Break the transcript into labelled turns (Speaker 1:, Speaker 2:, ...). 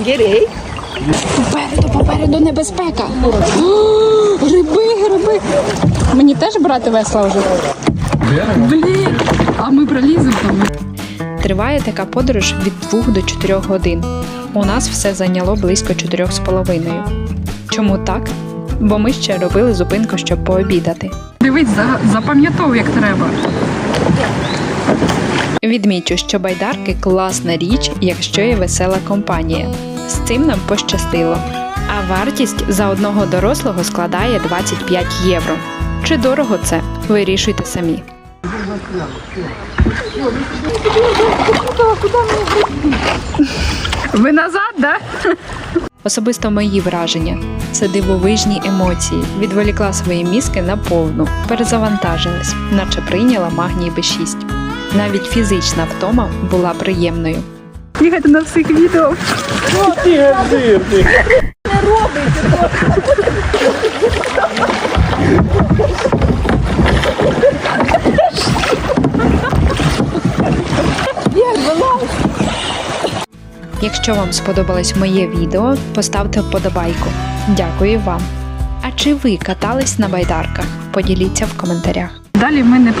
Speaker 1: Гірей.
Speaker 2: Попереду, попереду небезпека. О, Гриби, гриби. Мені теж брати весла вже. Блін, а ми проліземо там.
Speaker 3: Триває така подорож від 2 до 4 годин. У нас все зайняло близько 4,5. Чому так? Бо ми ще робили зупинку, щоб пообідати.
Speaker 2: Дивись, за- запам'ятовуй, як треба.
Speaker 3: Відмічу, що байдарки класна річ, якщо є весела компанія. З цим нам пощастило. А вартість за одного дорослого складає 25 євро. Чи дорого це? Вирішуйте самі.
Speaker 2: Ви назад, да?
Speaker 3: Особисто мої враження це дивовижні емоції. Відволікла свої мізки на повну, перезавантажилась, наче прийняла магній Б6. Навіть фізична втома була приємною.
Speaker 2: Їхати на всіх відео.
Speaker 3: Якщо вам сподобалось моє відео, поставте вподобайку. Дякую вам. А чи ви катались на байдарках? Поділіться в коментарях.
Speaker 2: Далі ми не